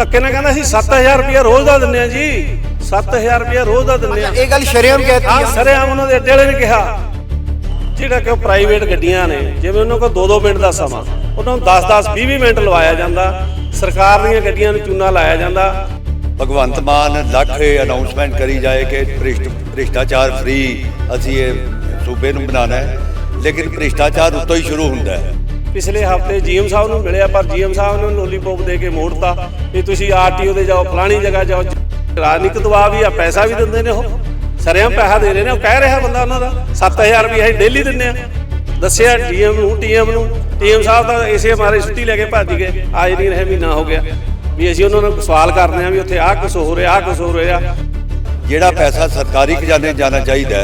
ਧੱਕੇ ਨਾਲ ਕਹਿੰਦਾ ਅਸੀਂ 7000 ਰੁਪਏ ਰੋਜ਼ ਦਾ ਦਿੰਨੇ ਆ ਜੀ। 7000 ਰੁਪਏ ਰੋਜ਼ ਦਾ ਦਿੰਨੇ ਆ। ਇਹ ਗੱਲ ਸ਼ਰੇਆਮ ਕਹਿਤੀ ਆ ਸਰੇਆਮ ਉਹਨਾਂ ਦੇ ਅੱਡੇ ਵਾਲੇ ਨੇ ਕਿਹਾ। ਜਿਹੜਾ ਕਿ ਪ੍ਰਾਈਵੇਟ ਗੱਡੀਆਂ ਨੇ ਜਿਵੇਂ ਉਹਨਾਂ ਕੋਲ 2-2 ਮਿੰਟ ਦਾ ਸਮਾਂ। ਉਹਨਾਂ ਨੂੰ 10-10 20-20 ਮਿੰਟ ਲਵਾਇਆ ਜਾਂਦਾ। ਸਰਕਾਰ ਦੀਆਂ ਗੱਡੀਆਂ ਨੂੰ ਚੂਨਾ ਲਾਇਆ ਜਾਂਦਾ। ਭਗਵੰਤ ਮਾਨ ਲੱਖ ਅਨਾਉਂਸਮੈਂਟ ਕਰੀ ਜਾਏ ਕਿ ਭ੍ਰਿਸ਼ਟ ਭ੍ਰਿਸ਼ਟਾਚਾਰ ਫ੍ਰੀ ਅਸੀਂ ਇਹ ਸੂਬੇ ਨੂੰ ਬਣਾਉਣਾ ਹੈ। ਲੇਕਿਨ ਭ੍ਰਿਸ਼ਟਾਚਾਰ ਉੱਤੋਂ ਹੀ ਸ਼ੁਰੂ ਹੁੰਦਾ ਹੈ। ਪਿਛਲੇ ਹਫ਼ਤੇ ਜੀਐਮ ਸਾਹਿਬ ਨੂੰ ਮਿਲਿਆ, ਪਰ ਜੀਐਮ ਸਾਹਿਬ ਨੇ ਲੋਲੀਪੌਪ ਦੇ ਕੇ ਮੋੜਤਾ ਵੀ ਤੁਸੀਂ ਆਰਟੀਓ ਦੇ ਜਾਓ, ਫਲਾਣੀ ਜਗ੍ਹਾ ਜਾਓ। ਰਾਜਨੀਤਿਕ ਦਬਾਅ ਵੀ ਆ, ਪੈਸਾ ਵੀ ਦਿੰਦੇ ਨੇ ਉਹ। ਸਰਿਆਂ ਪੈਸਾ ਦੇ ਰਹੇ ਨੇ, ਉਹ ਕਹਿ ਰਿਹਾ ਬੰਦਾ ਉਹਨਾਂ ਦਾ 7000 ਰੁਪਏ ਅਸੀਂ ਡੇਲੀ ਦਿੰਨੇ ਆ ਦੱਸਿਆ ਡੀਐਮ ਨੂੰ ਟੀਐਮ ਨੂੰ ਟੀਐਮ ਸਾਹਿਬ ਤਾਂ ਇਸੇ ਮਾਰੇ ਛੁੱਟੀ ਲੈ ਕੇ ਭੱਜ ਗਏ ਆਜ ਨਹੀਂ ਰਹੇ, ਮਹੀਨਾ ਹੋ ਗਿਆ। ਵੀ ਅਸੀਂ ਉਹਨਾਂ ਨੂੰ ਸਵਾਲ ਕਰਦੇ ਆ ਵੀ ਉੱਥੇ ਆਹ ਕੁਛ ਹੋ ਰਿਹਾ, ਆਹ ਕੁਛ ਹੋ ਰਿਹਾ। ਜਿਹੜਾ ਪੈਸਾ ਸਰਕਾਰੀ ਖਜ਼ਾਨੇ ਜਾਣਾ ਚਾਹੀਦਾ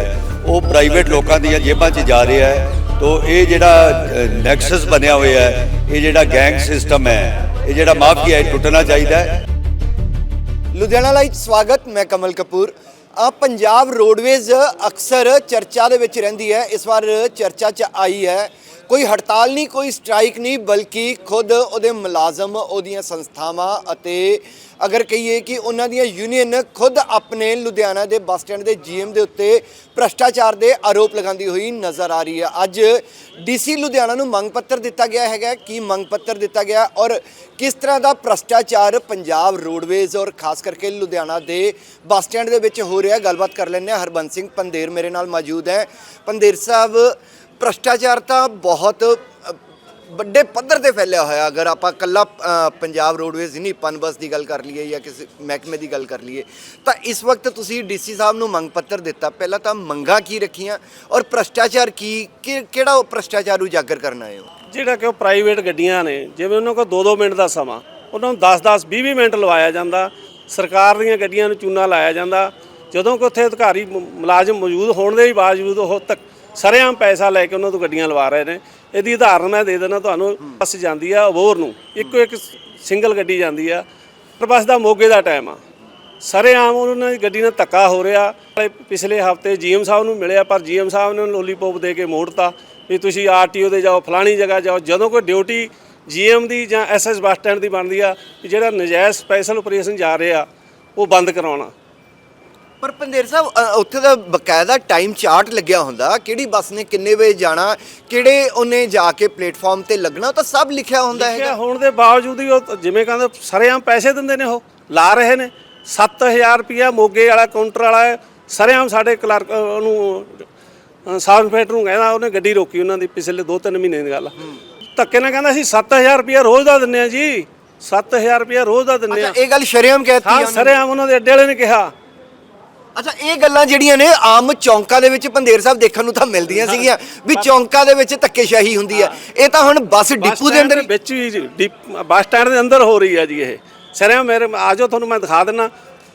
ਉਹ ਪ੍ਰਾਈਵੇਟ ਲੋਕਾਂ ਦੀਆਂ ਜੇਬਾਂ 'ਚ ਜਾ ਰਿਹਾ ਹੈ। ਤੋ ਇਹ ਜਿਹੜਾ ਨੈਕਸਸ ਬਣਿਆ ਹੋਇਆ ਹੈ, ਇਹ ਜਿਹੜਾ ਗੈਂਗ ਸਿਸਟਮ ਹੈ, ਇਹ ਜਿਹੜਾ ਮਾਫੀਆ ਹੈ ਟੁੱਟਣਾ ਚਾਹੀਦਾ ਹੈ। ਲੁਧਿਆਣਾ ਲਾਈਵ ਸਵਾਗਤ, ਮੈਂ ਕਮਲ ਕਪੂਰ। ਆ ਪੰਜਾਬ ਰੋਡਵੇਜ਼ ਅਕਸਰ ਚਰਚਾ ਦੇ ਵਿੱਚ ਰਹਿੰਦੀ ਹੈ, ਇਸ ਵਾਰ ਚਰਚਾ 'ਚ ਆਈ ਹੈ ਕੋਈ ਹੜਤਾਲ ਨਹੀਂ, ਕੋਈ ਸਟ੍ਰਾਈਕ ਨਹੀਂ, ਬਲਕਿ ਖੁਦ ਉਹਦੇ ਮੁਲਾਜ਼ਮ, ਉਹਦੀਆਂ ਸੰਸਥਾਵਾਂ ਅਤੇ ਅਗਰ ਕਹੀਏ ਕਿ ਉਹਨਾਂ ਦੀਆਂ ਯੂਨੀਅਨ ਖੁਦ ਆਪਣੇ ਲੁਧਿਆਣਾ ਦੇ ਬੱਸ ਸਟੈਂਡ ਦੇ ਜੀਐਮ ਦੇ ਉੱਤੇ ਭ੍ਰਸ਼ਟਾਚਾਰ ਦੇ ਆਰੋਪ ਲਗਾਉਂਦੀ ਹੋਈ ਨਜ਼ਰ ਆ ਰਹੀ ਹੈ। ਅੱਜ ਡੀਸੀ ਲੁਧਿਆਣਾ ਨੂੰ ਮੰਗ ਪੱਤਰ ਦਿੱਤਾ ਗਿਆ ਹੈਗਾ, ਕੀ ਮੰਗ ਪੱਤਰ ਦਿੱਤਾ ਗਿਆ ਔਰ ਕਿਸ ਤਰ੍ਹਾਂ ਦਾ ਭ੍ਰਸ਼ਟਾਚਾਰ ਪੰਜਾਬ ਰੋਡਵੇਜ਼ ਔਰ ਖਾਸ ਕਰਕੇ ਲੁਧਿਆਣਾ ਦੇ ਬੱਸ ਸਟੈਂਡ ਦੇ ਵਿੱਚ ਹੋ ਰਿਹਾ, ਗੱਲਬਾਤ ਕਰ ਲੈਂਦੇ ਹਾਂ। ਹਰਬੰਸ ਸਿੰਘ ਪੰਦੇਰ ਮੇਰੇ ਨਾਲ ਮੌਜੂਦ ਹੈ। ਪੰਦੇਰ ਸਾਹਿਬ ਭ੍ਰਸ਼ਟਾਚਾਰ ਤਾਂ ਬਹੁਤ ਵੱਡੇ ਪੱਧਰ ਤੇ ਫੈਲਿਆ ਹੋਇਆ। ਅਗਰ ਆਪਾਂ ਕੱਲਾ ਪੰਜਾਬ ਰੋਡਵੇਜ਼ ਹੀ ਨਹੀਂ ਪਨਬਸ ਦੀ ਗੱਲ ਕਰ ਲਈਏ ਜਾਂ ਕਿਸੇ ਮਹਿਕਮੇ ਦੀ ਗੱਲ ਕਰ ਲਈਏ, ਤਾਂ ਇਸ ਵਕਤ ਤੁਸੀਂ ਡੀਸੀ ਸਾਹਿਬ ਨੂੰ ਮੰਗ ਪੱਤਰ ਦਿੱਤਾ। ਪਹਿਲਾਂ ਤਾਂ ਮੰਗਾਂ ਕੀ ਰੱਖੀਆਂ ਔਰ ਭ੍ਰਸ਼ਟਾਚਾਰ ਕੀ, ਕਿ- ਕਿਹੜਾ ਉਹ ਭ੍ਰਸ਼ਟਾਚਾਰ ਉਜਾਗਰ ਕਰਨਾ ਹੈ? ਉਹ ਜਿਹੜਾ ਕਿ ਉਹ ਪ੍ਰਾਈਵੇਟ ਗੱਡੀਆਂ ਨੇ, ਜਿਵੇਂ ਉਹਨਾਂ ਕੋਲ 2-2 ਮਿੰਟ ਦਾ ਸਮਾਂ, ਉਹਨਾਂ ਨੂੰ 10-10 20-20 ਮਿੰਟ ਲਵਾਇਆ ਜਾਂਦਾ। ਸਰਕਾਰ ਦੀਆਂ ਗੱਡੀਆਂ ਨੂੰ ਚੂਨਾ ਲਾਇਆ ਜਾਂਦਾ। ਜਦੋਂ ਕਿ ਉੱਥੇ ਅਧਿਕਾਰੀ ਮੁਲਾਜ਼ਮ ਮੌਜੂਦ ਹੋਣ ਦੇ ਬਾਵਜੂਦ ਉਹ ਤੱਕ ਸਰੇਆਮ ਪੈਸਾ ਲੈ ਕੇ ਉਹਨਾਂ ਤੋਂ ਗੱਡੀਆਂ ਲਵਾ ਰਹੇ ਨੇ। ਇਹਦੀ ਉਦਾਹਰਨ ਮੈਂ ਦੇ ਦਿੰਦਾ ਤੁਹਾਨੂੰ, ਬੱਸ ਜਾਂਦੀ ਆ ਅਬੋਰ ਨੂੰ, ਇੱਕੋ ਇੱਕ ਸਿੰਗਲ ਗੱਡੀ ਜਾਂਦੀ ਆ, ਪਰ ਬੱਸ ਦਾ ਮੋਗੇ ਦਾ ਟਾਈਮ ਆ। ਸਰੇਆਮ ਉਹਨਾਂ ਦੀ ਗੱਡੀ ਨਾਲ ਧੱਕਾ ਹੋ ਰਿਹਾ ਪਿਛਲੇ ਹਫ਼ਤੇ ਜੀਐਮ ਸਾਹਿਬ ਨੂੰ ਮਿਲਿਆ, ਪਰ ਜੀਐਮ ਸਾਹਿਬ ਨੇ ਲੋਲੀਪੌਪ ਦੇ ਕੇ ਮੋੜਤਾ, ਵੀ ਤੁਸੀਂ ਆਰਟੀਓ ਦੇ ਜਾਓ, ਫਲਾਣੀ ਜਗ੍ਹਾ ਜਾਓ, ਜਦੋਂ ਕੋਈ ਡਿਊਟੀ ਜੀਐਮ ਦੀ ਜਾਂ ਐਸਐਸ ਬੱਸ ਸਟੈਂਡ ਦੀ ਬਣਦੀ ਆ, ਵੀ ਜਿਹੜਾ ਨਜਾਇਜ਼ ਸਪੈਸ਼ਲ ਆਪਰੇਸ਼ਨ ਜਾ ਰਿਹਾ, ਉਹ ਬੰਦ ਕਰਾਉਣਾ। ਪਰ ਪੰਦੇਰ ਸਾਹਿਬ ਅ, ਉੱਥੇ ਦਾ ਬਕਾਇਦਾ ਟਾਈਮ ਚਾਰਟ ਲੱਗਿਆ ਹੁੰਦਾ ਕਿਹੜੀ ਬੱਸ ਨੇ ਕਿੰਨੇ ਵਜੇ ਜਾਣਾ ਕਿਹੜੇ ਉਹਨੇ ਜਾ ਕੇ ਪਲੇਟਫਾਰਮ ਤੇ ਲੱਗਣਾ ਉਹ ਤਾਂ ਸਭ ਲਿਖਿਆ ਹੁੰਦਾ ਲਿਖਿਆ ਹੈਗਾ। ਹੋਣ ਦੇ ਬਾਵਜੂਦ ਹੀ ਉਹ ਜਿਵੇਂ ਕਹਿੰਦੇ ਸਰੇਆਮ ਪੈਸੇ ਦਿੰਦੇ ਨੇ ਉਹ ਲਾ ਰਹੇ ਨੇ। 7000 ਰੁਪਿਆ ਮੋਗੇ ਵਾਲਾ ਕਾਊਂਟਰ ਵਾਲਾ ਹੈ, ਸਰੇਆਮ ਸਾਡੇ ਕਲਰਕ ਉਹਨੂੰ ਸਾਬ ਇੰਸਪੈਕਟਰ ਨੂੰ ਕਹਿੰਦਾ ਉਹਨੇ ਗੱਡੀ ਰੋਕੀ ਉਹਨਾਂ ਦੀ ਪਿਛਲੇ 2-3 ਮਹੀਨੇ ਦੀ ਗੱਲ। ਆ ਧੱਕੇ ਨਾਲ ਕਹਿੰਦਾ ਅਸੀਂ 7000 ਰੁਪਿਆ ਰੋਜ਼ ਦਾ ਦਿੰਨੇ ਆ ਜੀ। 7000 ਰੁਪਿਆ ਰੋਜ਼ ਦਾ ਦਿੰਨੇ ਆ। ਅੱਛਾ ਇਹ ਗੱਲ ਸ਼ਰੇਆਮ ਕਹਿਤੀ ਹਾਂ। ਸਰੇਆਮ ਉਹਨਾਂ ਦੇ ਅੱਡੇ ਵਾਲੇ ਨੇ ਕਿਹਾ। ਅੱਛਾ ਇਹ ਗੱਲਾਂ ਜਿਹੜੀਆਂ ਨੇ ਆਮ ਚੌਂਕਾਂ ਦੇ ਵਿੱਚ ਪੰਦੇਰ ਸਾਹਿਬ ਦੇਖਣ ਨੂੰ ਤਾਂ ਮਿਲਦੀਆਂ ਸੀਗੀਆਂ ਵੀ ਚੌਂਕਾਂ ਦੇ ਵਿੱਚ ਧੱਕੇਸ਼ਾਹੀ ਹੁੰਦੀ ਹੈ। ਇਹ ਤਾਂ ਹੁਣ ਬੱਸ ਡਿਪੂ ਦੇ ਅੰਦਰ ਹੀ- ਵਿੱਚ ਵੀ ਜੀ, ਡਿਪ- ਬੱਸ ਸਟੈਂਡ ਦੇ ਅੰਦਰ ਹੋ ਰਹੀ ਹੈ ਜੀ ਇਹ। ਸਰੇਆਮ ਮੇਰੇ ਆਜੋ ਤੁਹਾਨੂੰ ਮੈਂ ਦਿਖਾ ਦਿੰਨਾ।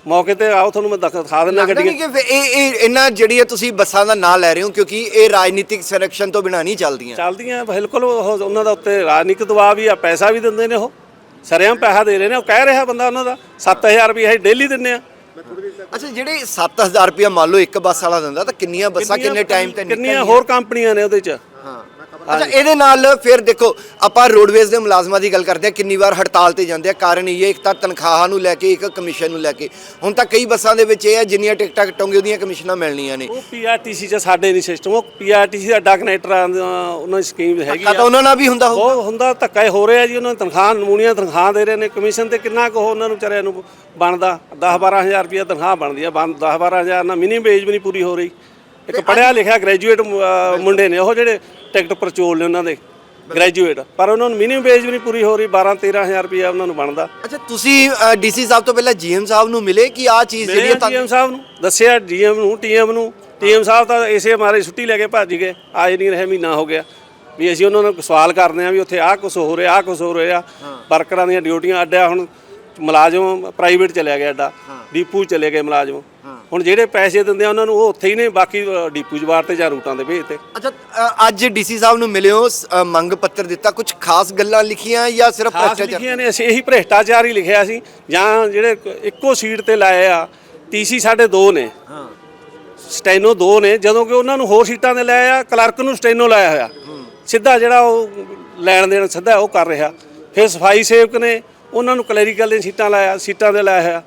ਮੌਕੇ ਤੇ ਆਓ ਤੁਹਾਨੂੰ ਮੈਂ ਦਿਖ- ਦਿਖਾ ਦਿੰਨਾ ਲੱਗਦਾ ਗੱਡੀਆਂ। ਨਹੀਂ ਕਿ ਫਿਰ ਇਹ ਇਹ ਇਹਨਾਂ ਜਿਹੜੀਆਂ ਤੁਸੀਂ ਬੱਸਾਂ ਦਾ ਨਾਂ ਲੈ ਰਹੇ ਹੋ ਕਿਉਂਕਿ ਇਹ ਰਾਜਨੀਤਿਕ ਸੰਰਕਸ਼ਣ ਤੋਂ ਬਿਨਾਂ ਨਹੀਂ ਚੱਲਦੀਆਂ। ਚੱਲਦੀਆਂ ਬਿਲਕੁਲ ਉਹ ਉਹਨਾਂ ਦਾ ਉੱਤੇ ਰਾਜਨੀਤਿਕ ਦਬਾਅ ਵੀ ਆ ਪੈਸਾ ਵੀ ਦਿੰਦੇ ਨੇ ਉਹ। ਸਰੇਆਮ ਪੈਸਾ ਦੇ ਰਹੇ ਨੇ ਉਹ ਕਹਿ ਰਿਹਾ ਬੰਦਾ ਉਹਨਾਂ ਦਾ 7000 ਰੁਪਏ ਅਸੀਂ ਡੇਲੀ ਦਿੰਨੇ ਆ। ਅੱਛਾ ਜਿਹੜੇ 7000 ਰੁਪਇਆ ਮੰਨ ਲਓ ਇੱਕ ਬੱਸ ਵਾਲਾ ਦਿੰਦਾ ਤਾਂ ਕਿੰਨੀਆਂ ਬੱਸਾਂ ਕਿੰਨੇ ਟਾਈਮ ਤੇ ਕਿੰਨੀਆਂ ਹੋਰ ਕੰਪਨੀਆਂ ਨੇ ਉਹਦੇ ਚ? ਅੱਛਾ ਇਹਦੇ ਨਾਲ ਫਿਰ ਦੇਖੋ ਆਪਾਂ ਰੋਡਵੇਜ਼ ਦੇ ਮੁਲਾਜ਼ਮਾਂ ਦੀ ਗੱਲ ਕਰਦੇ ਆ ਕਿੰਨੀ ਵਾਰ ਹੜਤਾਲ ਤੇ ਜਾਂਦੇ ਆ। ਕਾਰਨ ਇਹ ਹੈ ਇੱਕ ਤਾਂ ਤਨਖਾਹਾਂ ਨੂੰ ਲੈ ਕੇ ਇੱਕ ਕਮਿਸ਼ਨ ਨੂੰ ਲੈ ਕੇ। ਹੁਣ ਤਾਂ ਕਈ ਬੱਸਾਂ ਦੇ ਵਿੱਚ ਇਹ ਹੈ ਜਿੰਨੀਆਂ ਟਿਕਟਾਂ ਕੱਟੋਗੇ ਉਹਦੀਆਂ ਕਮਿਸ਼ਨਾਂ ਮਿਲਣੀਆਂ ਨੇ। ਉਹ ਪੀਆਰਟੀਸੀ ਚ ਸਾਡੇ ਨਹੀਂ ਸਿਸਟਮ ਉਹ ਪੀਆਰਟੀਸੀ ਦਾ ਡਾ ਕਨੈਕਟਰਾਂ ਦਾ ਉਹਨਾਂ ਦੀ ਸਕੀਮ ਹੈਗੀ ਤਾਂ ਆ। ਉਹਨਾਂ ਨਾਲ ਵੀ ਹੁੰਦਾ ਹੋਊ ਉਹ ਹੁੰਦਾ ਧੱਕਾ ਹੀ ਹੋ ਰਿਹਾ ਜੀ ਉਹਨਾਂ ਨੂੰ ਤਨਖਾਹ ਨਮੂਨੀਆਂ ਤਨਖਾਹ ਦੇ ਰਹੇ ਨੇ। ਕਮਿਸ਼ਨ ਤੇ ਕਿੰਨਾ ਕੁ ਉਹਨਾਂ ਨੂੰ ਵਿਚਾਰਿਆਂ ਨੂੰ ਬਣਦਾ? 10 12000 ਰੁਪਏ ਤਨਖਾਹ ਬਣਦੀ ਆ 10 12000 ਨਾਲ ਮਿਨੀਮਮ ਵੇਜ ਵੀ ਨਹੀਂ ਪੂਰੀ ਹੋ ਰਹੀ। ਇੱਕ ਪੜਿਆ ਲਿਖਿਆ ਗ੍ਰੈਜੂਏਟ ਮੁੰਡੇ ਨੇ ਉਹ ਜਿਹੜੇ ਟਿਕਟ ਪਰਚੋਲ ਨੇ ਉਹਨਾਂ ਦੇ ਗ੍ਰੈਜੂਏਟ ਪਰ ਉਹਨਾਂ ਨੂੰ ਮਿਨੀਮਮ ਵੇਜ ਵੀ ਨਹੀਂ ਪੂਰੀ ਹੋ ਰਹੀ 12 13000 ਰੁਪਏ ਉਹਨਾਂ ਨੂੰ ਬਣਦਾ। ਅੱਛਾ ਤੁਸੀਂ ਡੀਸੀ ਸਾਹਿਬ ਤੋਂ ਪਹਿਲਾਂ ਜੀਐਮ ਸਾਹਿਬ ਨੂੰ ਮਿਲੇ ਕਿ ਆ ਚੀਜ਼ ਜਿਹੜੀ ਹੈ ਡੀਐਮ ਸਾਹਿਬ ਨੂੰ ਦੱਸਿਆ ਡੀਐਮ ਨੂੰ ਟੀਐਮ ਨੂੰ। ਟੀਐਮ ਸਾਹਿਬ ਤਾਂ ਇਸੇ ਮਾਰੇ ਛੁੱਟੀ ਲੈ ਕੇ ਭੱਜ ਗਏ ਆਜ ਨਹੀਂ ਰਹੇ ਮਹੀਨਾ ਹੋ ਗਿਆ। ਵੀ ਅਸੀਂ ਉਹਨਾਂ ਨੂੰ ਸਵਾਲ ਕਰਦੇ ਆ ਵੀ ਉੱਥੇ ਆਹ ਕੁਝ ਹੋ ਰਿਹਾ ਆਹ ਕੁਝ ਹੋ ਰਿਹਾ। ਵਰਕਰਾਂ ਦੀਆਂ ਡਿਊਟੀਆਂ ਅੱਡਿਆ ਹੁਣ ਮੁਲਾਜ਼ਮ ਪ੍ਰਾਈਵੇਟ ਚਲਿਆ ਗਿਆ ਅੱਡਾ ਡੀਪੂ ਚਲੇ ਗਏ ਮੁਲਾਜ਼ਮ। ਹੁਣ ਜਿਹੜੇ ਪੈਸੇ ਦਿੰਦੇ ਆ ਉਹਨਾਂ ਨੂੰ ਉਹ ਉੱਥੇ ਹੀ ਨੇ ਬਾਕੀ ਡੀਪੂ ਜਵਾਰ ਤੇ ਜਾਂ ਰੂਟਾਂ ਦੇ ਭੇਜ ਤੇ ਅੱਛਾ ਅ, ਅੱਜ ਡੀਸੀ ਸਾਹਿਬ ਨੂੰ ਮਿਲਿਓ ਸ- ਅ, ਮੰਗ ਪੱਤਰ ਦਿੱਤਾ ਕੁਝ ਖਾਸ ਗੱਲਾਂ ਲਿਖੀਆਂ ਜਾਂ ਸਿਰਫ ਖਾਸ ਭ੍ਰਸ਼ਟਾਚਾਰ? ਲਿਖੀਆਂ ਨੇ ਅਸੀਂ ਇਹੀ ਭ੍ਰਿਸ਼ਟਾਚਾਰ ਹੀ ਲਿਖਿਆ ਸੀ ਜਾਂ ਜਿਹੜੇ ਇੱਕੋ ਸੀਟ ਤੇ ਲਾਏ ਆ ਟੀਸੀ ਸਾਡੇ ਦੋ ਨੇ। ਹਾਂ। ਸਟੈਨੋ ਦੋ ਨੇ ਜਦੋਂ ਕਿ ਉਹਨਾਂ ਨੂੰ ਹੋਰ ਸੀਟਾਂ ਤੇ ਲਾਇਆ ਆ ਕਲਰਕ ਨੂੰ ਸਟੈਨੋ ਲਾਇਆ ਹੋਇਆ। ਸਿੱਧਾ ਜਿਹੜਾ ਉਹ ਲੈਣ ਦੇਣ ਸਿੱਧਾ ਉਹ ਕਰ ਰਿਹਾ। ਫਿਰ ਸਫ਼ਾਈ ਸੇਵਕ ਨੇ ਉਹਨਾਂ ਨੂੰ ਕਲੈਰੀਕਲ ਦੀਆਂ ਸੀਟਾਂ ਲਾਇਆ ਸੀਟਾਂ ਤੇ ਲਾਇਆ ਹੋਇਆ।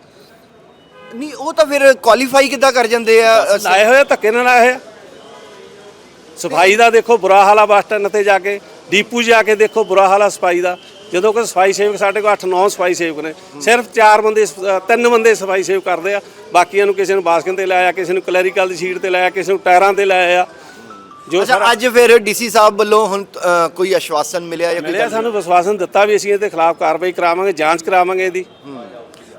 ਨਹੀਂ ਉਹ ਤਾਂ ਫਿਰ ਕੁਆਲੀਫਾਈ ਕਿੱਦਾਂ ਕਰ ਜਾਂਦੇ ਆ? ਲਾਏ ਹੋਏ ਧੱਕੇ ਨਾਲ ਹੋਏ ਆ। ਸਫ਼ਾਈ ਦਾ ਦੇਖੋ ਬੁਰਾ ਹਾਲ ਬੱਸ ਸਟੈਂਡ ਤੇ ਜਾ ਕੇ। ਡੀਪੂ ਜਾ ਕੇ ਦੇਖੋ ਬੁਰਾ ਹਾਲ ਸਫ਼ਾਈ ਦਾ। ਜਦੋਂ ਕਿ ਸਫ਼ਾਈ ਸੇਵਕ ਸਾਡੇ ਕੋਲ 8-9 ਸਫ਼ਾਈ ਸੇਵਕ ਨੇ। ਸਿਰਫ 4 ਬੰਦੇ ਸ- ਅ, ਤਿੰਨ ਬੰਦੇ ਸਫ਼ਾਈ ਸੇਵਕ ਕਰਦੇ ਆ। ਬਾਕੀਆਂ ਨੂੰ ਕਿਸੇ ਨੂੰ ਬਾਸਕਨ ਤੇ ਲਾਇਆ ਕਿਸੇ ਨੂੰ ਕਲੈਰੀਕਲ ਦੀ ਸੀਟ ਤੇ ਲਾਇਆ ਕਿਸੇ ਨੂੰ ਟਾਇਰਾਂ ਤੇ ਲਾਇਆ ਆ। ਜੋ ਅੱਛਾ ਅੱਜ ਫਿਰ ਡੀਸੀ ਸਾਹਿਬ ਵੱਲੋਂ ਹੁਣ ਕੋਈ ਆਸ਼ਵਾਸਨ ਮਿਲਿਆ ਜਾਂ ਕੋਈ? ਸਾਨੂੰ ਵਿਸ਼ਵਾਸਨ ਦਿੱਤਾ ਵੀ ਅਸੀਂ ਇਹਦੇ ਖਿਲਾਫ ਕਾਰਵਾਈ ਕਰਾਵਾਂਗੇ ਜਾਂਚ ਕਰਾਵਾਂਗੇ ਇਹਦੀ।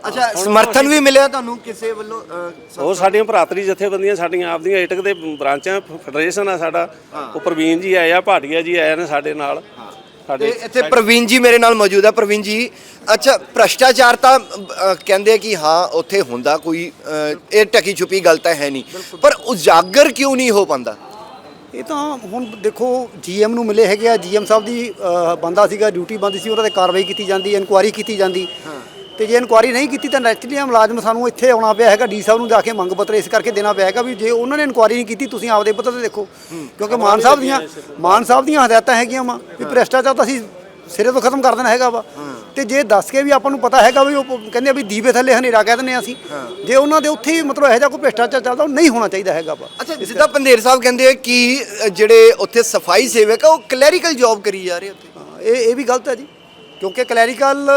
ਅੱਛਾ ਸਮਰਥਨ ਵੀ ਮਿਲਿਆ ਤੁਹਾਨੂੰ ਕਿਸੇ ਵੱਲੋਂ? ਅ, ਉਹ ਸਾਡੀਆਂ ਭਰਾਤਰੀ ਜਥੇਬੰਦੀਆਂ ਸਾਡੀਆਂ ਆਪਦੀਆਂ ਏਟਕ ਦੇ ਬ੍ਰਾਂਚਾਂ ਫੈਡਰੇਸ਼ਨ ਆ ਸਾਡਾ। ਉਹ ਪ੍ਰਵੀਨ ਜੀ ਆਏ ਆ ਭਾਟੀਆ ਜੀ ਆਏ ਨੇ ਸਾਡੇ ਨਾਲ। ਤੇ ਸਾਡੇ ਇੱਥੇ ਪ੍ਰਵੀਨ ਜੀ ਮੇਰੇ ਨਾਲ ਮੌਜੂਦ ਹੈ ਪ੍ਰਵੀਨ ਜੀ ਅੱਛਾ ਭ੍ਰਸ਼ਟਾਚਾਰ ਤਾਂ ਅ, ਕਹਿੰਦੇ ਆ ਕਿ ਹਾਂ ਉੱਥੇ ਹੁੰਦਾ ਕੋਈ ਅ, ਇਹ ਟਕੀ ਛੁਪੀ ਗੱਲ ਤਾਂ ਹੈ ਨਹੀਂ। ਪਰ ਉਜਾਗਰ ਕਿਉਂ ਨਹੀਂ ਹੋ ਪਾਉਂਦਾ? ਇਹ ਤਾਂ ਹੁਣ ਦੇਖੋ ਜੀਐਮ ਨੂੰ ਮਿਲੇ ਹੈਗੇ ਆ। ਜੀਐਮ ਸਾਹਿਬ ਦੀ ਬੰਦਾ ਸੀਗਾ ਡਿਊਟੀ ਬੰਦੀ ਸੀ ਉਹਨਾਂ ਤੇ ਕਾਰਵਾਈ ਕੀਤੀ ਜਾਂਦੀ ਇਨਕੁਆਇਰੀ ਕੀਤੀ ਜਾਂਦੀ। ਤੇ ਜੇ ਇਨਕੁਆਇਰੀ ਨਹੀਂ ਕੀਤੀ ਤਾਂ ਨੈਚੁਰਲੀ ਮੁਲਾਜ਼ਮ ਸਾਨੂੰ ਇੱਥੇ ਆਉਣਾ ਪਿਆ ਹੈਗਾ ਡੀ ਸਾਹਿਬ ਨੂੰ ਜਾ ਕੇ ਮੰਗ ਪੱਤਰ ਇਸ ਕਰਕੇ ਦੇਣਾ ਪਿਆ ਹੈਗਾ ਵੀ ਜੇ ਉਹਨਾਂ ਨੇ ਇਨਕੁਆਇਰੀ ਨਹੀਂ ਕੀਤੀ ਤੁਸੀਂ ਆਪਦੇ ਪੱਤਰ ਤੇ ਦੇਖੋ। ਕਿਉਂਕਿ ਮਾਨ ਸਾਹਿਬ ਦੀਆਂ ਮਾਨ ਸਾਹਿਬ ਦੀਆਂ ਹਦਾਇਤਾਂ ਹੈਗੀਆਂ ਵਾ ਵੀ ਭ੍ਰਿਸ਼ਟਾਚਾਰ ਤਾਂ ਅਸੀਂ ਸਿਰੇ ਤੋਂ ਖਤਮ ਕਰ ਦੇਣਾ ਹੈਗਾ ਵਾ। ਤੇ ਜੇ ਦੱਸ ਕੇ ਵੀ ਆਪਾਂ ਨੂੰ ਪਤਾ ਹੈਗਾ ਵੀ ਉਹ ਕਹਿੰਦੇ ਆ ਵੀ ਦੀਵੇ ਥੱਲੇ ਹਨੇਰਾ ਕਹਿ ਦਿੰਦੇ ਆ ਅਸੀਂ ਜੇ ਉਹਨਾਂ ਦੇ ਉੱਥੇ ਹੀ ਮਤਲਬ ਇਹੋ ਜਿਹਾ ਕੋਈ ਭ੍ਰਿਸ਼ਟਾਚਾਰ ਚੱਲਦਾ ਉਹ ਨਹੀਂ ਹੋਣਾ ਚਾਹੀਦਾ ਹੈਗਾ ਵਾ। ਅੱਛਾ ਜਿੱਦਾਂ ਪੰਦੇਰ ਸਾਹਿਬ ਕਹਿੰਦੇ ਕਿ ਜਿਹੜੇ ਉੱਥੇ ਸਫ਼ਾਈ ਸੇਵਕ ਆ ਉਹ ਕਲੈਰੀਕਲ ਜੌਬ ਕਰੀ ਜਾ ਰਹੇ ਉੱਥੇ। ਇਹ ਇਹ ਵੀ ਗਲਤ ਹੈ ਜੀ। ਕਿਉਂਕਿ ਕਲੈਰੀਕਲ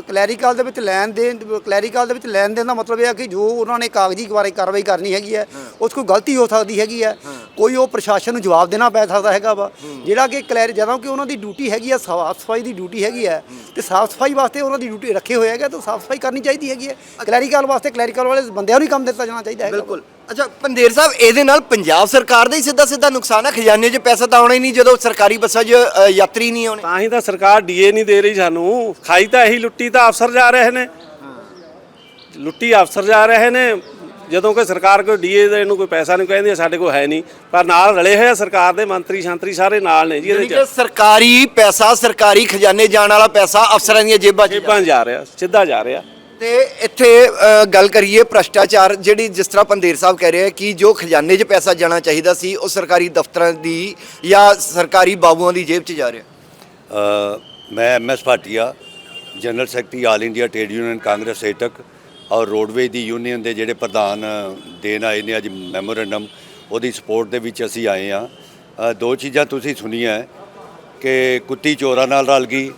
ਕਲੈਰੀਕਲ ਦੇ ਵਿੱਚ ਲੈਣ ਦੇਣ ਕਲੈਰੀਕਲ ਦੇ ਵਿੱਚ ਲੈਣ ਦੇਣ ਦਾ ਮਤਲਬ ਇਹ ਹੈ ਕਿ ਜੋ ਉਹਨਾਂ ਨੇ ਕਾਗਜ਼ੀ ਬਾਰੇ ਕਾਰਵਾਈ ਕਰਨੀ ਹੈਗੀ ਹੈ ਉਸ ਕੋਈ ਗਲਤੀ ਹੋ ਸਕਦੀ ਹੈਗੀ ਹੈ। ਕੋਈ ਉਹ ਪ੍ਰਸ਼ਾਸਨ ਨੂੰ ਜਵਾਬ ਦੇਣਾ ਪੈ ਸਕਦਾ ਹੈਗਾ ਵਾ। ਜਿਹੜਾ ਕਿ ਕਲੈਰੀ ਜਦੋਂ ਕਿ ਉਹਨਾਂ ਦੀ ਡਿਊਟੀ ਹੈਗੀ ਹੈ ਸਾਫ਼ ਸਫ਼ਾਈ ਦੀ ਡਿਊਟੀ ਹੈਗੀ ਹੈ ਤੇ ਸਾਫ਼ ਸਫ਼ਾਈ ਵਾਸਤੇ ਉਹਨਾਂ ਦੀ ਡਿਊਟੀ ਰੱਖੇ ਹੋਏ ਹੈਗੇ ਤਾਂ ਸਾਫ਼ ਸਫ਼ਾਈ ਕਰਨੀ ਚਾਹੀਦੀ ਹੈਗੀ ਹੈ। ਕਲੈਰੀਕਲ ਵਾਸਤੇ ਕਲੈਰੀਕਲ ਵਾਲੇ ਬੰਦਿਆਂ ਨੂੰ ਹੀ ਕੰਮ ਦਿੱਤਾ ਜਾਣਾ ਚਾਹੀਦਾ ਵਾ। ਬਿਲਕੁਲ। ਅੱਛਾ ਪੰਦੇਰ ਸਾਹਿਬ ਇਹਦੇ ਨਾਲ ਪੰਜਾਬ ਸਰਕਾਰ ਦਾ ਹੀ ਸਿੱਧਾ ਸਿੱਧਾ ਨੁਕਸਾਨ ਹੈ ਖਜ਼ਾਨੇ 'ਚ ਪੈਸਾ ਤਾਂ ਆਉਣਾ ਹੀ ਨਹੀਂ ਜਦੋਂ ਸਰਕਾਰੀ ਬੱਸਾਂ 'ਚ ਅ, ਯਾਤਰੀ ਨਹੀਂ ਆਉਣੇ। ਤਾਂ ਹੀ ਤਾਂ ਸਰਕਾਰ ਡੀਏ ਨਹੀਂ ਦੇ ਰਹੀ ਸਾਨੂੰ। ਖਾਈ ਤਾਂ ਇਹੀ ਲੁੱਟੀ ਤਾਂ ਅਫਸਰ ਜਾ ਰਹੇ ਨੇ। ਲੁੱਟੀ ਅਫਸਰ ਜਾ ਰਹੇ ਨੇ। ਜਦੋਂ ਕਿ ਸਰਕਾਰ ਕੋਈ ਡੀਏ ਦੇ ਨੂੰ ਕੋਈ ਪੈਸਾ ਨਹੀਂ ਕਹਿੰਦੀ ਸਾਡੇ ਕੋਲ ਹੈ ਨਹੀਂ। ਪਰ ਨਾਲ ਰਲੇ ਹੋਏ ਆ ਸਰਕਾਰ ਦੇ ਮੰਤਰੀ ਸ਼ੰਤਰੀ ਸਾਰੇ ਨਾਲ ਨੇ ਜੀ ਇਹਦੇ ਚ। ਸਰਕਾਰੀ ਪੈਸਾ ਸਰਕਾਰੀ ਖਜ਼ਾਨੇ ਜਾਣ ਵਾਲਾ ਪੈਸਾ ਅਫਸਰਾਂ ਦੀਆਂ ਜੇਬਾਂ 'ਚ ਜੇਬਾਂ ਜਾ ਰਿਹਾ ਸਿੱਧਾ ਜਾ ਰਿਹਾ। ਤੇ ਇੱਥੇ ਅ, ਗੱਲ ਕਰੀਏ ਭ੍ਰਸ਼ਟਾਚਾਰ ਜਿਹੜੀ ਜਿਸ ਤਰ੍ਹਾਂ ਪੰਦੇਰ ਸਾਹਿਬ ਕਹਿ ਰਹੇ ਆ ਕਿ ਜੋ ਖਜ਼ਾਨੇ 'ਚ ਪੈਸਾ ਜਾਣਾ ਚਾਹੀਦਾ ਸੀ ਉਹ ਸਰਕਾਰੀ ਦਫ਼ਤਰਾਂ ਦੀ ਜਾਂ ਸਰਕਾਰੀ ਬਾਬੂਆਂ ਦੀ ਜੇਬ 'ਚ ਜਾ ਰਿਹਾ। ਅ, ਮੈਂ M S Bhatia general secretary All India Trade Union Congress AITUC ਔਰ ਰੋਡਵੇਜ਼ ਦੀ ਯੂਨੀਅਨ ਦੇ ਜਿਹੜੇ ਪ੍ਰਧਾਨ ਦੇਣ ਆਏ ਨੇ ਅੱਜ ਮੈਮੋਰੈਂਡਮ ਉਹਦੀ ਸਪੋਰਟ ਦੇ ਵਿੱਚ ਅਸੀਂ ਆਏ ਆ ਦੋ ਚੀਜ਼ਾਂ ਤੁਸੀਂ ਸੁਣੀਆਂ ਹੈ ਕਿ ਕੁੱਤੀ ਚੋਰਾਂ ਨਾਲ ਰਲ ਗਈ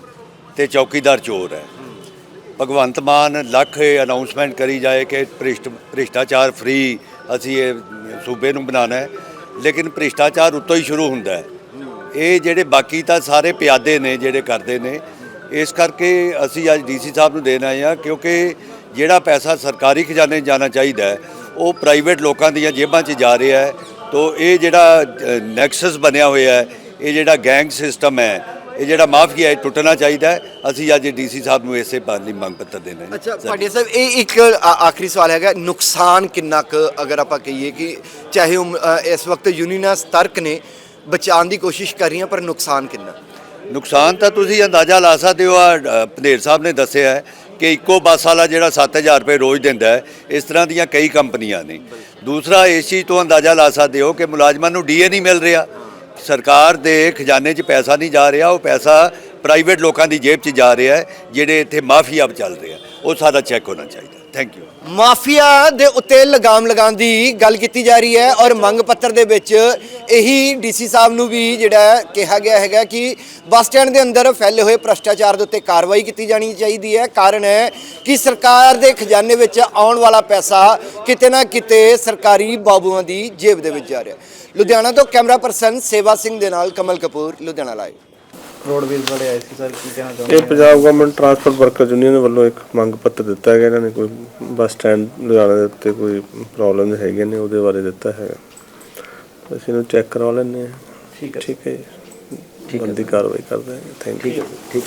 ਤੇ ਚੌਕੀਦਾਰ ਚੋਰ ਹੈ। ਭਗਵੰਤ ਮਾਨ ਲੱਖ ਅਨਾਉਂਸਮੈਂਟ ਕਰੀ ਜਾਏ ਕਿ ਭ੍ਰਿਸ਼ਟ ਭ੍ਰਿਸ਼ਟਾਚਾਰ ਫ੍ਰੀ ਅਸੀਂ ਇਹ ਸੂਬੇ ਨੂੰ ਬਣਾਉਣਾ ਹੈ। ਲੇਕਿਨ ਭ੍ਰਿਸ਼ਟਾਚਾਰ ਉੱਤੋਂ ਹੀ ਸ਼ੁਰੂ ਹੁੰਦਾ ਹੈ। ਇਹ ਜਿਹੜੇ ਬਾਕੀ ਤਾਂ ਸਾਰੇ ਪਿਆਦੇ ਨੇ ਜਿਹੜੇ ਕਰਦੇ ਨੇ, ਇਸ ਕਰਕੇ ਅਸੀਂ ਅੱਜ ਡੀਸੀ ਸਾਹਿਬ ਨੂੰ ਦੇਣ ਆਏ ਹਾਂ ਕਿਉਂਕਿ ਜਿਹੜਾ ਪੈਸਾ ਸਰਕਾਰੀ ਖਜ਼ਾਨੇ 'ਚ ਜਾਣਾ ਚਾਹੀਦਾ ਉਹ ਪ੍ਰਾਈਵੇਟ ਲੋਕਾਂ ਦੀਆਂ ਜੇਬਾਂ 'ਚ ਜਾ ਰਿਹਾ ਹੈ। ਤੋ ਇਹ ਜਿਹੜਾ ਨੈਕਸਸ ਬਣਿਆ ਹੋਇਆ ਹੈ, ਇਹ ਜਿਹੜਾ ਗੈਂਗ ਸਿਸਟਮ ਹੈ ਇਹ ਜਿਹੜਾ ਮਾਫੀਆ ਹੈ ਟੁੱਟਣਾ ਚਾਹੀਦਾ ਹੈ। ਅਸੀਂ ਅੱਜ ਡੀਸੀ ਸਾਹਿਬ ਨੂੰ ਇਸੇ ਬਾਤ ਲਈ ਮੰਗ ਪੱਤਰ ਦੇਣਾ ਹੈ। ਅੱਛਾ ਭਾਟੀਆ ਸਾਹਿਬ ਇਹ ਇੱਕ ਆਖਰੀ ਸਵਾਲ ਹੈਗਾ। ਨੁਕਸਾਨ ਕਿੰਨਾ ਕੁ ਅਗਰ ਆਪਾਂ ਕਹੀਏ ਕਿ ਚਾਹੇ ਇਸ ਵਕਤ ਯੂਨੀਅਨਾਂ ਸਤਰਕ ਨੇ ਬਚਾਉਣ ਦੀ ਕੋਸ਼ਿਸ਼ ਕਰ ਰਹੀਆਂ ਪਰ ਨੁਕਸਾਨ ਕਿੰਨਾ? ਨੁਕਸਾਨ ਤਾਂ ਤੁਸੀਂ ਅੰਦਾਜ਼ਾ ਲਾ ਸਕਦੇ ਹੋ ਆ ਪੰਧੇਰ ਸਾਹਿਬ ਨੇ ਦੱਸਿਆ ਹੈ ਕਿ ਇੱਕੋ ਬੱਸ ਵਾਲਾ ਜਿਹੜਾ 7000 ਰੁਪਏ ਰੋਜ਼ ਦਿੰਦਾ ਹੈ ਇਸ ਤਰ੍ਹਾਂ ਦੀਆਂ ਕਈ ਕੰਪਨੀਆਂ ਨੇ। ਦੂਸਰਾ ਇਸ ਚੀਜ਼ ਤੋਂ ਅੰਦਾਜ਼ਾ ਲਾ ਸਕਦੇ ਹੋ ਕਿ ਮੁਲਾਜ਼ਮਾਂ ਨੂੰ ਡੀਏ ਨਹੀਂ ਮਿਲ ਰਿਹਾ। ਸਰਕਾਰ ਦੇ ਖਜ਼ਾਨੇ 'ਚ ਪੈਸਾ ਨਹੀਂ ਜਾ ਰਿਹਾ, ਉਹ ਪੈਸਾ ਪ੍ਰਾਈਵੇਟ ਲੋਕਾਂ ਦੀ ਜੇਬ 'ਚ ਜਾ ਰਿਹਾ ਹੈ, ਜਿਹੜੇ ਇੱਥੇ ਮਾਫੀਆ ਚੱਲ ਰਿਹਾ ਉਹ ਸਾਰਾ ਚੈੱਕ ਹੋਣਾ ਚਾਹੀਦਾ। ਥੈਂਕ ਯੂ ਮਾਫੀਆ ਦੇ ਉੱਤੇ ਲਗਾਮ ਲਗਾਉਣ ਦੀ ਗੱਲ ਕੀਤੀ ਜਾ ਰਹੀ ਹੈ ਔਰ ਮੰਗ ਪੱਤਰ ਦੇ ਵਿੱਚ ਇਹੀ ਡੀਸੀ ਸਾਹਿਬ ਨੂੰ ਵੀ ਜਿਹੜਾ ਕਿਹਾ ਗਿਆ ਹੈਗਾ ਕਿ ਬੱਸ ਸਟੈਂਡ ਦੇ ਅੰਦਰ ਫੈਲੇ ਹੋਏ ਭ੍ਰਸ਼ਟਾਚਾਰ ਦੇ ਉੱਤੇ ਕਾਰਵਾਈ ਕੀਤੀ ਜਾਣੀ ਚਾਹੀਦੀ ਹੈ। ਕਾਰਨ ਹੈ ਕਿ ਸਰਕਾਰ ਦੇ ਖਜ਼ਾਨੇ ਵਿੱਚ ਆਉਣ ਵਾਲਾ ਪੈਸਾ ਕਿਤੇ ਨਾ ਕਿਤੇ ਸਰਕਾਰੀ ਬਾਬੂਆਂ ਦੀ ਜੇਬ ਦੇ ਵਿੱਚ ਜਾ ਰਿਹਾ ਲੁਧਿਆਣਾ ਤੋਂ ਕੈਮਰਾ ਪਰਸਨ ਸੇਵਾ ਸਿੰਘ ਦੇ ਨਾਲ ਕਮਲ ਕਪੂਰ ਲੁਧਿਆਣਾ ਲਾਈਵ ਰੋਡਵੇਜ਼ ਵਾਲੇ ਆਏ ਸੀ ਸਰ ਕੀ ਕਹਿਣਾ ਚਾਹੁੰਦੇ ਇਹ Punjab government transport worker union ਵੱਲੋਂ ਇੱਕ ਮੰਗ ਪੱਤਰ ਦਿੱਤਾ ਗਿਆ ਇਹਨਾਂ ਨੇ ਕੋਈ ਬੱਸ ਸਟੈਂਡ ਲੁਧਿਆਣਾ ਦੇ ਉੱਤੇ ਕੋਈ ਪ੍ਰੋਬਲਮ ਹੈਗੇ ਨੇ ਉਹਦੇ ਬਾਰੇ ਦਿੱਤਾ ਹੈਗਾ। ਅਸੀਂ ਇਹਨੂੰ ਚੈੱਕ ਕਰਵਾ ਲੈਂਦੇ ਹਾਂ। ਠੀਕ ਹੈ ਠੀਕ ਹੈ ਜੀ। ਬੰਦੀ ਕਾਰਵਾਈ ਕਰਦੇ ਹਾਂ। Thank you